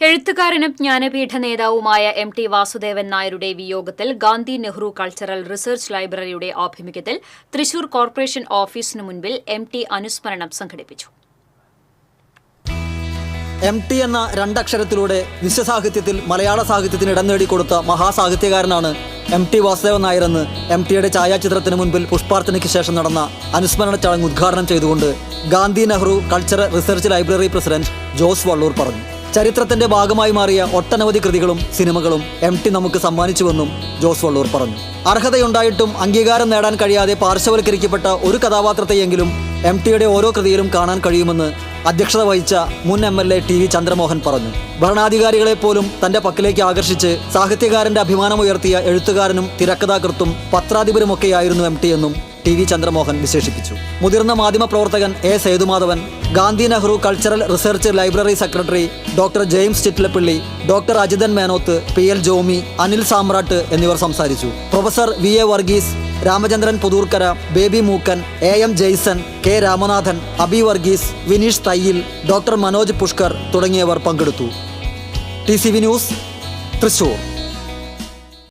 എഴുത്തുകാരനും ജ്ഞാനപീഠ നേതാവുമായ M T Vasudevan നായരുടെ വിയോഗത്തിൽ ഗാന്ധി നെഹ്റു കൾച്ചറൽ റിസർച്ച് ലൈബ്രറിയുടെ ആഭിമുഖ്യത്തിൽ തൃശൂർ കോർപ്പറേഷൻ ഓഫീസിന് മുൻപിൽ എം ടി അനുസ്മരണം സംഘടിപ്പിച്ചു. എം ടി എന്ന രണ്ടക്ഷരത്തിലൂടെ വിശ്വസാഹിത്യത്തിൽ മലയാള സാഹിത്യത്തിന് ഇടം നേടിക്കൊടുത്ത മഹാസാഹിത്യകാരനാണ് എം ടി വാസുദേവൻ നായരെന്ന് എം ടിയുടെ ഛായാചിത്രത്തിന് മുൻപിൽ പുഷ്പാർച്ചനയ്ക്ക് ശേഷം നടന്ന അനുസ്മരണ ചടങ്ങ് ഉദ്ഘാടനം ചെയ്തുകൊണ്ട് Gandhi Nehru cultural research library president Jose Valloor പറഞ്ഞു. ചരിത്രത്തിന്റെ ഭാഗമായി മാറിയ ഒട്ടനവധി കൃതികളും സിനിമകളും എം ടി നമുക്ക് സമ്മാനിച്ചുവെന്നും ജോസ് വള്ളൂർ പറഞ്ഞു. അർഹതയുണ്ടായിട്ടും അംഗീകാരം നേടാൻ കഴിയാതെ പാർശ്വവൽക്കരിക്കപ്പെട്ട ഒരു കഥാപാത്രത്തെയെങ്കിലും എം ടിയുടെ ഓരോ കൃതിയിലും കാണാൻ കഴിയുമെന്ന് അധ്യക്ഷത വഹിച്ച മുൻ M L A T V Chandramohan പറഞ്ഞു. ഭരണാധികാരികളെ പോലും തന്റെ പക്കലേക്ക് ആകർഷിച്ച് സാഹിത്യകാരന്റെ അഭിമാനമുയർത്തിയ എഴുത്തുകാരനും തിരക്കഥാകൃത്തും പത്രാധിപരുമൊക്കെയായിരുന്നു എം ടി എന്നും ടി വി ചന്ദ്രമോഹൻ വിശേഷിപ്പിച്ചു. മുതിർന്ന മാധ്യമപ്രവർത്തകൻ A Sethumadhavan Gandhi Nehru cultural research library secretary doctor James Chittilappilly doctor Ajithan Menoth P L Jomi Anil Samrat എന്നിവർ സംസാരിച്ചു. Professor V A Varghese Ramachandran Puthoorkkara Baby Mookkan A M Jaison K Ramanathan Abi Varghese Vineesh Thayyil doctor Manoj Pushkar തുടങ്ങിയവർ പങ്കെടുത്തു. T C V news Thrissur.